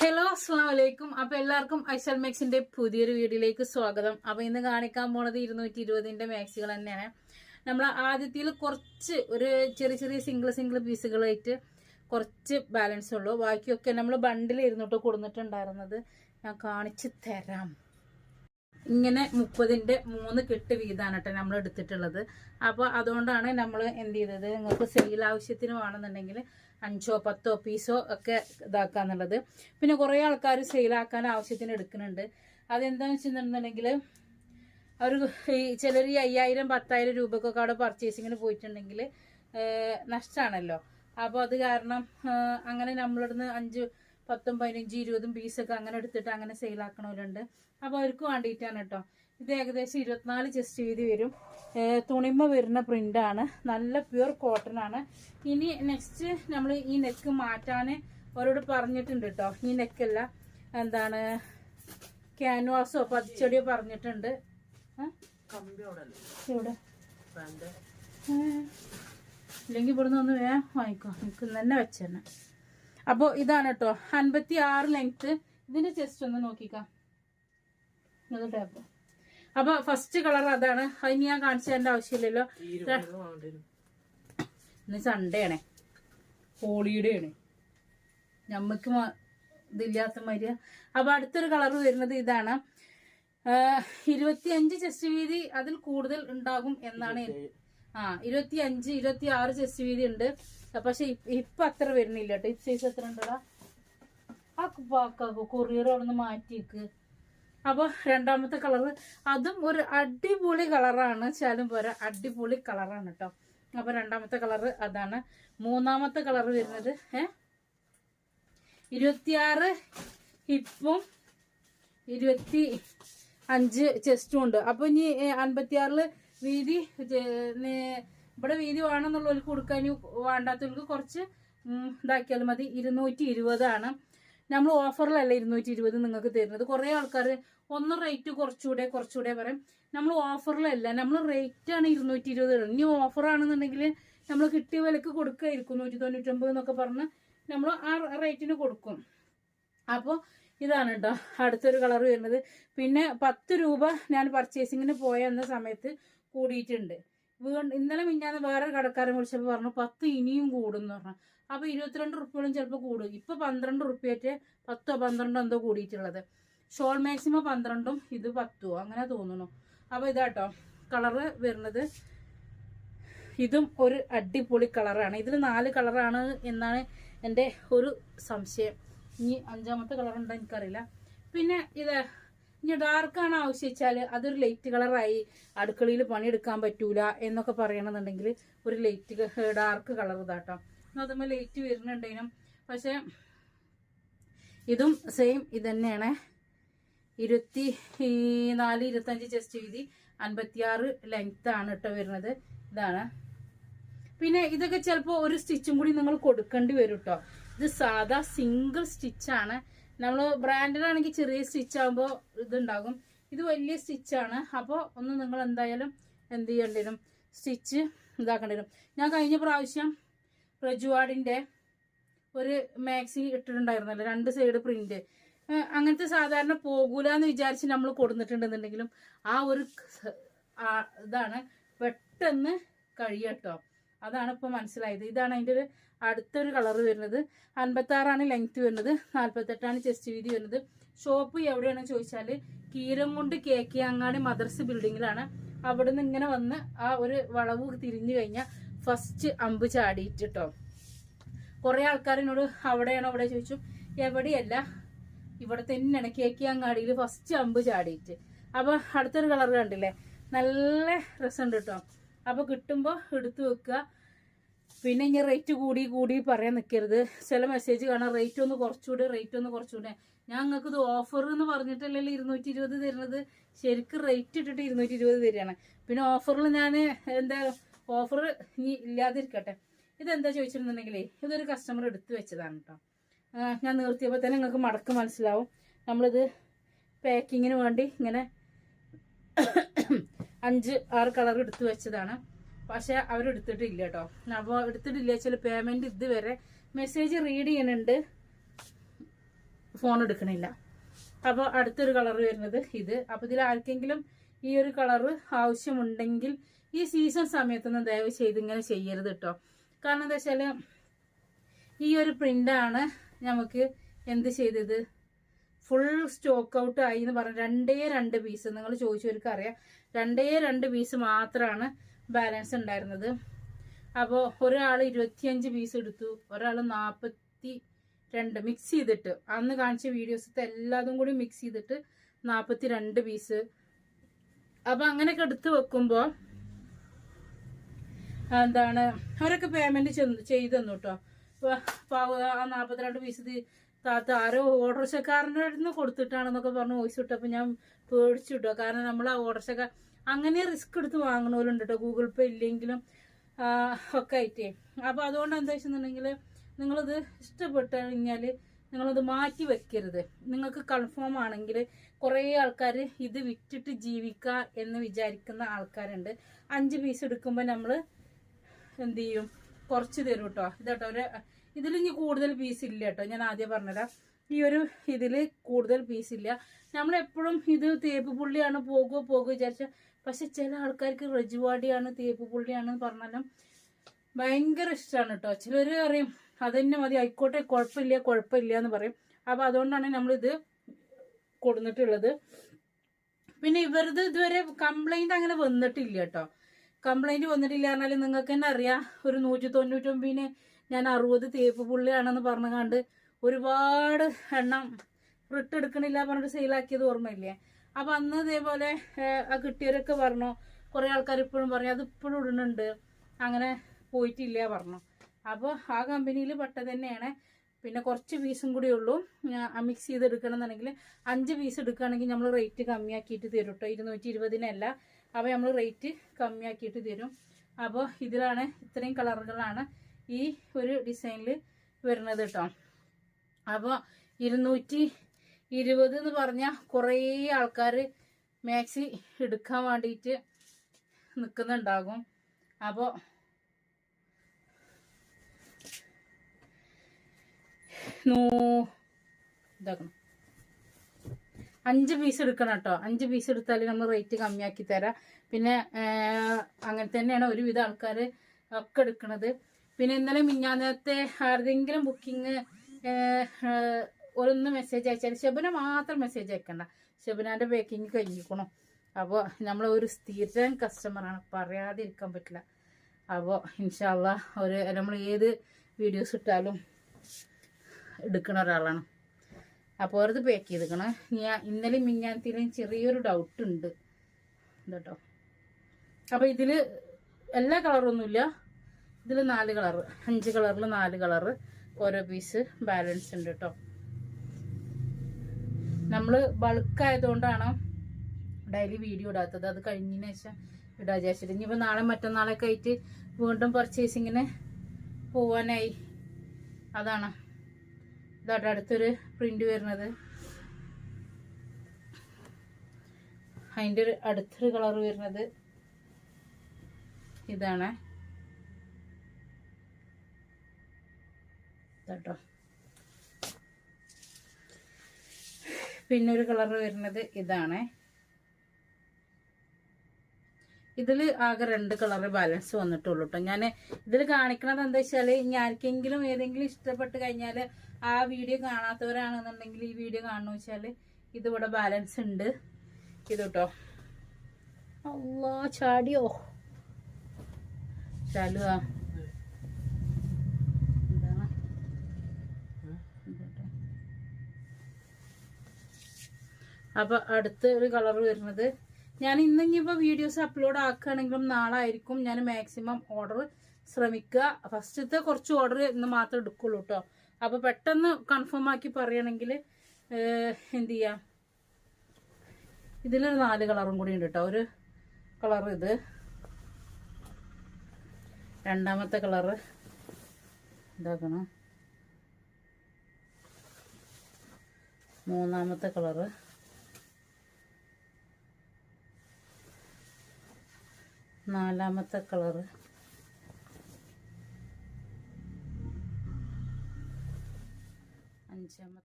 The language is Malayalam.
ഹലോ അസ്സാം വലൈക്കും അപ്പൊ എല്ലാവർക്കും ഐസൽ മാക്സിന്റെ പുതിയൊരു വീഡിയോയിലേക്ക് സ്വാഗതം. അപ്പൊ ഇന്ന് കാണിക്കാൻ പോണത് ഇരുന്നൂറ്റി ഇരുപതിന്റെ മാക്സികൾ തന്നെയാണ്. നമ്മൾ ആദ്യത്തിൽ കുറച്ച് ഒരു ചെറിയ ചെറിയ സിംഗിൾ സിംഗിൾ പീസുകളായിട്ട് കുറച്ച് ബാലൻസ് ഉള്ളൂ. ബാക്കിയൊക്കെ നമ്മൾ ബണ്ടിൽ ഇരുന്നിട്ട് കൊടുത്തിട്ടുണ്ടായിരുന്നത്. ഞാൻ കാണിച്ചു തരാം. ഇങ്ങനെ മുപ്പതിന്റെ മൂന്ന് കെട്ട് വീതമാണ് കേട്ടോ നമ്മൾ എടുത്തിട്ടുള്ളത്. അപ്പോൾ അതുകൊണ്ടാണ് നമ്മൾ എന്ത് ചെയ്തത്? നിങ്ങൾക്ക് സെയിൽ ആവശ്യത്തിന് വേണമെന്നുണ്ടെങ്കിൽ അഞ്ചോ പത്തോ പീസോ ഒക്കെ ഇതാക്കാന്നുള്ളത് പിന്നെ കുറേ ആൾക്കാർ സെയിലാക്കാൻ ആവശ്യത്തിന് എടുക്കുന്നുണ്ട്. അതെന്താണെന്ന് വെച്ചിട്ടുണ്ടെന്നുണ്ടെങ്കിൽ അവർ ഈ ചിലർ ഈ അയ്യായിരം പത്തായിരം രൂപക്കൊക്കെ അവിടെ പർച്ചേസിങ്ങിന് പോയിട്ടുണ്ടെങ്കിൽ നഷ്ടമാണല്ലോ അപ്പോൾ അത് കാരണം അങ്ങനെ നമ്മളിവിടുന്ന് അഞ്ച് പത്തും പതിനഞ്ച് ഇരുപതും പീസൊക്കെ അങ്ങനെ എടുത്തിട്ട് അങ്ങനെ സെയിലാക്കണവരുണ്ട് അപ്പോൾ അവർക്ക് വേണ്ടിയിട്ടാണ് കേട്ടോ. ഇത് ഏകദേശം ഇരുപത്തിനാല് ചെസ്റ്റ് വീതി വരും. തുണിമ വരുന്ന പ്രിന്റാണ് നല്ല പ്യുർ കോട്ടൺ ആണ്. ഇനി നെക്സ്റ്റ് നമ്മൾ ഈ നെക്ക് മാറ്റാൻ അവരോട് പറഞ്ഞിട്ടുണ്ട് കേട്ടോ ഈ നെക്കല്ല എന്താണ് ക്യാൻവാസോ പച്ചടിയോ പറഞ്ഞിട്ടുണ്ട്. ഏ. ഇല്ലെങ്കിൽ ഇവിടുന്ന് ഒന്ന് വേ വാങ്ങിക്കോ. നിങ്ങൾക്ക് ഇന്ന് തന്നെ വെച്ചെന്നെ അപ്പോൾ ഇതാണ് കേട്ടോ അൻപത്തി ആറ് ലെങ്ത് ഇതിന്റെ ചെസ്റ്റ് ഒന്ന് നോക്കിക്കാം. ഇത് ടാപ്പ് അപ്പൊ ഫസ്റ്റ് കളർ അതാണ്. അതിന് ഞാൻ കാണിച്ചു തരേണ്ട ആവശ്യമില്ലല്ലോ. ഇന്ന് സൺഡേ ആണ്. ഹോളിഡേ ആണ്. ഞമ്മക്ക് മ- ഇതില്ലാത്ത മാതിരി അപ്പൊ അടുത്തൊരു കളർ വരുന്നത് ഇതാണ്. ഇരുപത്തിയഞ്ച് ചെസ്റ്റ് വീതി അതിൽ കൂടുതൽ ഉണ്ടാകും എന്നാണ് ആ ഇരുപത്തി അഞ്ച് ഇരുപത്തി ആറ് ചെസ്റ്റ് വീതി ഉണ്ട്. പക്ഷെ ഇപ്പ- ഇപ്പൊ അത്ര വരുന്നില്ല കേട്ടോ. ഇപ്പ് സൈസ് എത്ര ഉണ്ടടാ? ആ കൊറിയർ അവിടെ നിന്ന് മാറ്റിക്ക് അപ്പൊ രണ്ടാമത്തെ കളർ അതും ഒരു അടിപൊളി കളറാണ് ചാലും പോരാ അടിപൊളി കളറാണ് കേട്ടോ അപ്പോൾ രണ്ടാമത്തെ കളർ അതാണ്. മൂന്നാമത്തെ കളർ വരുന്നത് ഏ? ഇരുപത്തിയാറ് ഹിപ്പും ഇരുപത്തി അഞ്ച് ചെസ്റ്റും ഉണ്ട്. അപ്പോൾ ഇനി അൻപത്തിയാറിൽ വീതി ഇവിടെ വീതി വേണമെന്നുള്ളവർക്ക് കൊടുക്കാൻ വേണ്ടാത്തവർക്ക് കുറച്ച് ഇതാക്കിയാൽ മതി. ഇരുന്നൂറ്റി ഇരുപതാണ്. നമ്മൾ ഓഫറിലല്ല ഇരുന്നൂറ്റി ഇരുപത് നിങ്ങൾക്ക് തരുന്നത്. കുറേ ആൾക്കാർ ഒന്ന് റേറ്റ് കുറച്ചുകൂടെ കുറച്ചുകൂടെ പറയും. നമ്മൾ ഓഫറിലല്ല നമ്മൾ റേറ്റ് ആണ് ഇരുന്നൂറ്റി ഇരുപത് ഇനി ഓഫറാണെന്നുണ്ടെങ്കിൽ നമ്മൾ കിട്ടിയ വിലക്ക് കൊടുക്കുകയായിരിക്കും നൂറ്റി തൊണ്ണൂറ്റൊമ്പത് എന്നൊക്കെ പറഞ്ഞ് നമ്മൾ ആ റേറ്റിന് കൊടുക്കും. അപ്പോൾ ഇതാണ് കേട്ടോ അടുത്തൊരു കളർ വരുന്നത്. പിന്നെ പത്ത് രൂപ ഞാൻ പർച്ചേസിങ്ങിന് പോയ എന്ന സമയത്ത് കൂടിയിട്ടുണ്ട്. വീണ്ടും ഇന്നലെ മിഞ്ഞാന്ന് വേറെ കടക്കാരൻ വിളിച്ചപ്പോൾ പറഞ്ഞു പത്ത് ഇനിയും കൂടും എന്ന് പറഞ്ഞു. അപ്പോൾ ഇരുപത്തിരണ്ട് റുപ്യകളും ചിലപ്പോൾ കൂടും. ഇപ്പോൾ പന്ത്രണ്ട് റുപ്യറ്റ് പത്തോ പന്ത്രണ്ടോ എന്തോ കൂടിയിട്ടുള്ളത്. ഷോൾ മാക്സിമം പന്ത്രണ്ടും ഇത് പത്തോ അങ്ങനെ തോന്നുന്നു. അപ്പോൾ ഇതാട്ടോ കളറ് വരുന്നത് ഇതും ഒരു അടിപൊളി കളറാണ് ഇതിൽ നാല് കളറാണ് എന്നാണ് എന്റെ ഒരു സംശയം. ഇനി അഞ്ചാമത്തെ കളർ ഉണ്ടോ എനിക്കറിയില്ല. പിന്നെ ഇത് ഇനി ഡാർക്കാണ് ആവശ്യിച്ചാൽ അതൊരു ലൈറ്റ് കളറായി അടുക്കളയിൽ പണിയെടുക്കാൻ പറ്റൂല എന്നൊക്കെ പറയണമെന്നുണ്ടെങ്കിൽ ഒരു ലൈറ്റ് ഡാർക്ക് കളർ ഇതാട്ടോ. അതുമ്പോൾ ലൈറ്റ് വരുന്നുണ്ടെങ്കിലും പക്ഷേ ഇതും സെയിം ഇതന്നെയാണ് ഇരുപത്തി നാല് ഇരുപത്തഞ്ച് ചെസ്റ്റ് വീതി അൻപത്തിയാറ് ആണ് കേട്ടോ വരുന്നത്. ഇതാണ്. പിന്നെ ഇതൊക്കെ ചിലപ്പോൾ ഒരു സ്റ്റിച്ചും കൂടി നിങ്ങൾ കൊടുക്കേണ്ടി വരും കേട്ടോ ഇത് സാധാ സിംഗിൾ സ്റ്റിച്ചാണ് നമ്മൾ ബ്രാൻഡഡ് ആണെങ്കിൽ ചെറിയ സ്റ്റിച്ച് ആകുമ്പോൾ ഇതുണ്ടാകും. ഇത് വലിയ സ്റ്റിച്ചാണ് അപ്പോൾ ഒന്ന് നിങ്ങൾ എന്തായാലും എന്ത് ചെയ്യേണ്ടി വരും? സ്റ്റിച്ച് ഇതാക്കേണ്ടി വരും. ഞാൻ കഴിഞ്ഞ പ്രാവശ്യം റജുവാഡിന്റെ ഒരു മാക്സി ഇട്ടിട്ടുണ്ടായിരുന്നല്ലോ. രണ്ട് സൈഡ് പ്രിന്റ് അങ്ങനത്തെ സാധാരണ പോകൂല എന്ന് വിചാരിച്ച് നമ്മൾ കൊടുത്തിട്ടുണ്ടെന്നുണ്ടെങ്കിലും ആ ഒരു ഇതാണ് പെട്ടെന്ന് കഴിയട്ടോ. അതാണ് ഇപ്പോൾ മനസ്സിലായത്. ഇതാണ് അതിന്റെ ഒരു അടുത്തൊരു കളർ വരുന്നത്. അൻപത്താറാണ് ലെങ്ത് വരുന്നത്. നാൽപ്പത്തെട്ടാണ് ചെസ്റ്റ് വീതി വരുന്നത്. ഷോപ്പ് എവിടെയാണെന്ന് ചോദിച്ചാൽ Keeramkund K K Angadi mothers ബിൽഡിങ്ങിലാണ് അവിടെ നിന്ന് ഇങ്ങനെ വന്ന് ആ ഒരു വളവ് തിരിഞ്ഞു കഴിഞ്ഞാൽ ഫസ്റ്റ് അമ്പ് ചാടിയിട്ടോ കുറേ ആൾക്കാരിനോട് അവിടെയാണോ അവിടെ ചോദിച്ചു. എവിടെയല്ല. ഇവിടെ തന്നെയാണ് കെ കെ അങ്ങാടിയിൽ ഫസ്റ്റ് അമ്പ് ചാടിയിട്ട്. അപ്പോൾ അടുത്തൊരു കളർ കണ്ടില്ലേ? നല്ല രസമുണ്ട് കേട്ടോ. അപ്പോൾ കിട്ടുമ്പോൾ എടുത്തു വെക്കുക. പിന്നെ ഇനി റേറ്റ് കൂടി കൂടി പറയാൻ നിൽക്കരുത് ചില മെസ്സേജ് കാണാം റേറ്റ് ഒന്ന് കുറച്ചുകൂടെ റേറ്റ് ഒന്ന് കുറച്ചുകൂടെ. ഞാൻ നിങ്ങൾക്ക് ഇത് ഓഫർ എന്ന് പറഞ്ഞിട്ടല്ലല്ലോ ഇരുന്നൂറ്റി ഇരുപത് തരുന്നത്? ശരിക്കും റേറ്റ് ഇട്ടിട്ട് ഇരുന്നൂറ്റി ഇരുപത് തരികയാണ്. പിന്നെ ഓഫറിൽ ഞാൻ എന്താ ഓഫർ ഇനി ഇല്ലാതിരിക്കട്ടെ. ഇതെന്താ ചോദിച്ചിരുന്നുണ്ടെങ്കിലേ ഇതൊരു കസ്റ്റമർ എടുത്തു വെച്ചതാണ് കേട്ടോ. ഞാൻ നിർത്തിയപ്പോൾ തന്നെ നിങ്ങൾക്ക് മടക്ക് മനസ്സിലാവും. നമ്മളിത് പാക്കിങ്ങിന് വേണ്ടി ഇങ്ങനെ അഞ്ച് ആറ് കളർ എടുത്തു വെച്ചതാണ്. പക്ഷെ അവരെടുത്തിട്ടില്ല കേട്ടോ. അപ്പോൾ എടുത്തിട്ടില്ല വെച്ചാൽ പേയ്മെന്റ് ഇതുവരെ മെസ്സേജ് റീഡ് ചെയ്യുന്നുണ്ട്. ഫോൺ എടുക്കണില്ല. അപ്പോൾ അടുത്തൊരു കളർ വരുന്നത് ഇത്. അപ്പോൾ ഇതിൽ ആർക്കെങ്കിലും ഈ ഒരു കളറ് ആവശ്യമുണ്ടെങ്കിൽ ഈ സീസൺ സമയത്തൊന്നും ദയവ് ചെയ്ത് ഇങ്ങനെ ചെയ്യരുത് കേട്ടോ. കാരണം എന്താ വെച്ചാൽ ഈ ഒരു പ്രിന്റാണ് നമുക്ക് എന്ത് ചെയ്തത്? ഫുൾ സ്റ്റോക്ക് ഔട്ട് ആയി എന്ന് പറഞ്ഞ രണ്ടേ രണ്ട് പീസ് നിങ്ങൾ ചോദിച്ചവർക്ക് അറിയാം. രണ്ടേ രണ്ട് പീസ് മാത്രമാണ് ബാലൻസ് ഉണ്ടായിരുന്നത്. അപ്പോൾ ഒരാൾ ഇരുപത്തിയഞ്ച് പീസ് എടുത്തു. ഒരാൾ നാൽപ്പത്തി രണ്ട് മിക്സ് ചെയ്തിട്ട്. അന്ന് കാണിച്ച വീഡിയോസത്തെ എല്ലാതും കൂടി മിക്സ് ചെയ്തിട്ട് നാൽപ്പത്തി രണ്ട് പീസ് അപ്പം അങ്ങനെയൊക്കെ എടുത്ത് വെക്കുമ്പോൾ എന്താണ്? അവരൊക്കെ പേയ്മെന്റ് ചെയ്തു തന്നു കേട്ടോ ആ നാൽപ്പത്തിരണ്ട് പീസ് താത്ത ആരോ ഓട്ടോറിക്ഷക്കാരന്റെ അടുത്ത് കൊടുത്തിട്ടാണെന്നൊക്കെ പറഞ്ഞ് വോയിസ് ഇട്ടപ്പോൾ ഞാൻ പേടിച്ചു കേട്ടോ കാരണം നമ്മൾ ആ ഓട്ടോറിക്ഷക്കാർ അങ്ങനെ റിസ്ക് എടുത്ത് വാങ്ങണമല്ലോണ്ട് കേട്ടോ ഗൂഗിൾ പേ ഇല്ലെങ്കിലും ഒക്കെ ആയിട്ടേ. അപ്പോൾ അതുകൊണ്ട് എന്താ വെച്ചിട്ടുണ്ടെങ്കിൽ നിങ്ങളിത് ഇഷ്ടപ്പെട്ട് കഴിഞ്ഞാൽ നിങ്ങളത് മാറ്റി വെക്കരുത്. നിങ്ങൾക്ക് കൺഫേം ആണെങ്കിൽ കുറേ ആൾക്കാർ ഇത് വിറ്റിട്ട് ജീവിക്കുക എന്ന് വിചാരിക്കുന്ന ആൾക്കാരുണ്ട്. അഞ്ച് പീസ് എടുക്കുമ്പോൾ നമ്മൾ എന്ത് ചെയ്യും? കുറച്ച് തരും കേട്ടോ ഇതട്ടോ ഒരു ഇതിൽ ഇനി കൂടുതൽ പീസ് ഇല്ല കേട്ടോ ഞാൻ ആദ്യം പറഞ്ഞുതരാം ഈ ഒരു ഇതിൽ കൂടുതൽ പീസ് ഇല്ല. നമ്മളെപ്പോഴും ഇത് തേപ്പ് പുള്ളിയാണ് പോകുമോ പോകുമോ വിചാരിച്ച പക്ഷെ ചില ആൾക്കാർക്ക് റജുവാടിയാണ് തേപ്പ് പുള്ളിയാണ് പറഞ്ഞാലും ഭയങ്കര ഇഷ്ടമാണ് കേട്ടോ ചിലർ പറയും അതന്നെ മതി ആയിക്കോട്ടെ കുഴപ്പമില്ല കുഴപ്പമില്ല എന്ന് പറയും. അപ്പം അതുകൊണ്ടാണ് നമ്മളിത് കൊടുത്തിട്ടുള്ളത് പിന്നെ ഇവരത് ഇതുവരെ കംപ്ലൈന്റ് അങ്ങനെ വന്നിട്ടില്ല കേട്ടോ കംപ്ലൈന്റ് വന്നിട്ടില്ല പറഞ്ഞാൽ നിങ്ങൾക്ക് തന്നെ അറിയാം. ഒരു നൂറ്റി തൊണ്ണൂറ്റൊമ്പതിന് ഞാൻ അറുപത് തേപ്പ് പുള്ളിയാണെന്ന് പറഞ്ഞു കണ്ട് ഒരുപാട് എണ്ണം റിട്ട് എടുക്കണില്ല പറഞ്ഞിട്ട് സെയിലാക്കിയത് ഓർമ്മയില്ലേ? അപ്പം അന്ന് ഇതേപോലെ ആ കിട്ടിയവരൊക്കെ പറഞ്ഞു. കുറേ ആൾക്കാർ ഇപ്പോഴും പറഞ്ഞു അത് ഇപ്പോഴും ഇടുന്നുണ്ട്. അങ്ങനെ പോയിട്ടില്ല പറഞ്ഞു. അപ്പോൾ ആ കമ്പനിയിൽ പെട്ടത് തന്നെയാണ്. പിന്നെ കുറച്ച് പീസും കൂടി ഉള്ളൂ. മിക്സ് ചെയ്ത് എടുക്കണമെന്നുണ്ടെങ്കിൽ അഞ്ച് പീസ് എടുക്കുകയാണെങ്കിൽ നമ്മൾ റേറ്റ് കമ്മിയാക്കിയിട്ട് തരും കേട്ടോ ഇരുന്നൂറ്റി ഇരുപതിനല്ല. അപ്പോൾ നമ്മൾ റേറ്റ് കമ്മിയാക്കിയിട്ട് തരും. അപ്പോൾ ഇതിലാണ് ഇത്രയും കളറുകളാണ് ഈ ഒരു ഡിസൈനിൽ വരുന്നത് കേട്ടോ അപ്പോൾ ഇരുന്നൂറ്റി ഇരുപത് എന്ന് പറഞ്ഞാൽ കുറേ ആൾക്കാർ മാക്സി എടുക്കാൻ വേണ്ടിയിട്ട് നിൽക്കുന്നുണ്ടാകും അപ്പോൾ നൂ ഇതാക്കണം. അഞ്ച് പീസ് എടുക്കണം കേട്ടോ. അഞ്ച് പീസ് എടുത്താൽ നമ്മൾ റേറ്റ് കമ്മിയാക്കി തരാം. പിന്നെ അങ്ങനെ തന്നെയാണ് ഒരുവിധ ആൾക്കാർ ഒക്കെ എടുക്കണത്. പിന്നെ ഇന്നലെ മിഞ്ഞാന്നത്തെ ആരുടെങ്കിലും ബുക്കിംഗ് ഒന്ന് മെസ്സേജ് അയച്ചാൽ ശബന മാത്രം മെസ്സേജ് അയക്കണ്ട. ശബനാന്റെ ബേക്കിംഗ് കഴിഞ്ഞിരിക്കണം അപ്പോൾ നമ്മൾ ഒരു സ്ഥിരം കസ്റ്റമറാണ് പറയാതിരിക്കാൻ പറ്റില്ല. അപ്പോൾ ഇൻഷാല്ല ഒരു നമ്മൾ ഏത് വീഡിയോസ് ഇട്ടാലും എടുക്കുന്ന ഒരാളാണ്. അപ്പോൾ അത് പാക്ക് ചെയ്തിക്കണം. ഞാൻ ഇന്നലെ മിഞ്ഞാനത്തിലും ചെറിയൊരു ഡൗട്ട് ഉണ്ട്. കേട്ടോ അപ്പോൾ ഇതിൽ എല്ലാ കളറൊന്നുമില്ല ഇതിൽ നാല് കളർ അഞ്ച് കളറിൽ നാല് കളറ് ഓരോ പീസ് ബാലൻസ് ഉണ്ട് കേട്ടോ നമ്മൾ ബൾക്ക് ആയതുകൊണ്ടാണ് ഡെയിലി വീഡിയോ ഇടാത്തത്. അത് കഴിഞ്ഞതിന് ശേഷം ഇടാ വിചാരിച്ചിട്ട്. ഇനിയിപ്പോൾ നാളെ മറ്റന്നാളൊക്കെ ആയിട്ട് വീണ്ടും പർച്ചേസിങ്ങിന് പോവാനായി. അതാണ്. ഇതാട്ടോ അടുത്തൊരു പ്രിന്റ് വരുന്നത്. അതിന്റെ ഒരു അടുത്തൊരു കളർ വരുന്നത് ഇതാണ്. കേട്ടോ പിന്നെ ഒരു കളർ വരുന്നത് ഇതാണ്. ഇതിൽ ആകെ രണ്ട് കളർ ബാലൻസ് വന്നിട്ടുള്ളൂ കേട്ടോ ഞാൻ ഇതിൽ കാണിക്കണത് എന്താ വെച്ചാൽ ഇനി ആർക്കെങ്കിലും ഏതെങ്കിലും ഇഷ്ടപ്പെട്ട് കഴിഞ്ഞാൽ ആ വീഡിയോ കാണാത്തവരാണെന്നുണ്ടെങ്കിൽ ഈ വീഡിയോ കാണുന്ന വെച്ചാൽ ഇതിവിടെ ബാലൻസ് ഉണ്ട്. ഇത് കേട്ടോ അല്ലാ ചാടിയോ? ആ അപ്പൊ അടുത്ത ഒരു കളർ വരുന്നത്. ഞാൻ ഇന്ന് ഇനിയിപ്പോൾ വീഡിയോസ് അപ്ലോഡ് ആക്കുകയാണെങ്കിലും നാളെ ആയിരിക്കും ഞാൻ മാക്സിമം ഓർഡർ ശ്രമിക്കുക. ഫസ്റ്റത്തെ കുറച്ച് ഓർഡർ ഇന്ന് മാത്രമേ എടുക്കുള്ളൂ കേട്ടോ അപ്പോൾ പെട്ടെന്ന് കൺഫേം ആക്കി പറയണെങ്കിൽ എന്ത് ചെയ്യാ? ഇതിലൊരു നാല് കളറും കൂടി ഉണ്ട് കേട്ടോ ഒരു കളർ ഇത്. രണ്ടാമത്തെ കളറ് ഇതാക്കണം. മൂന്നാമത്തെ കളറ് നാലാമത്തെ കളറ് അഞ്ചാമത്തെ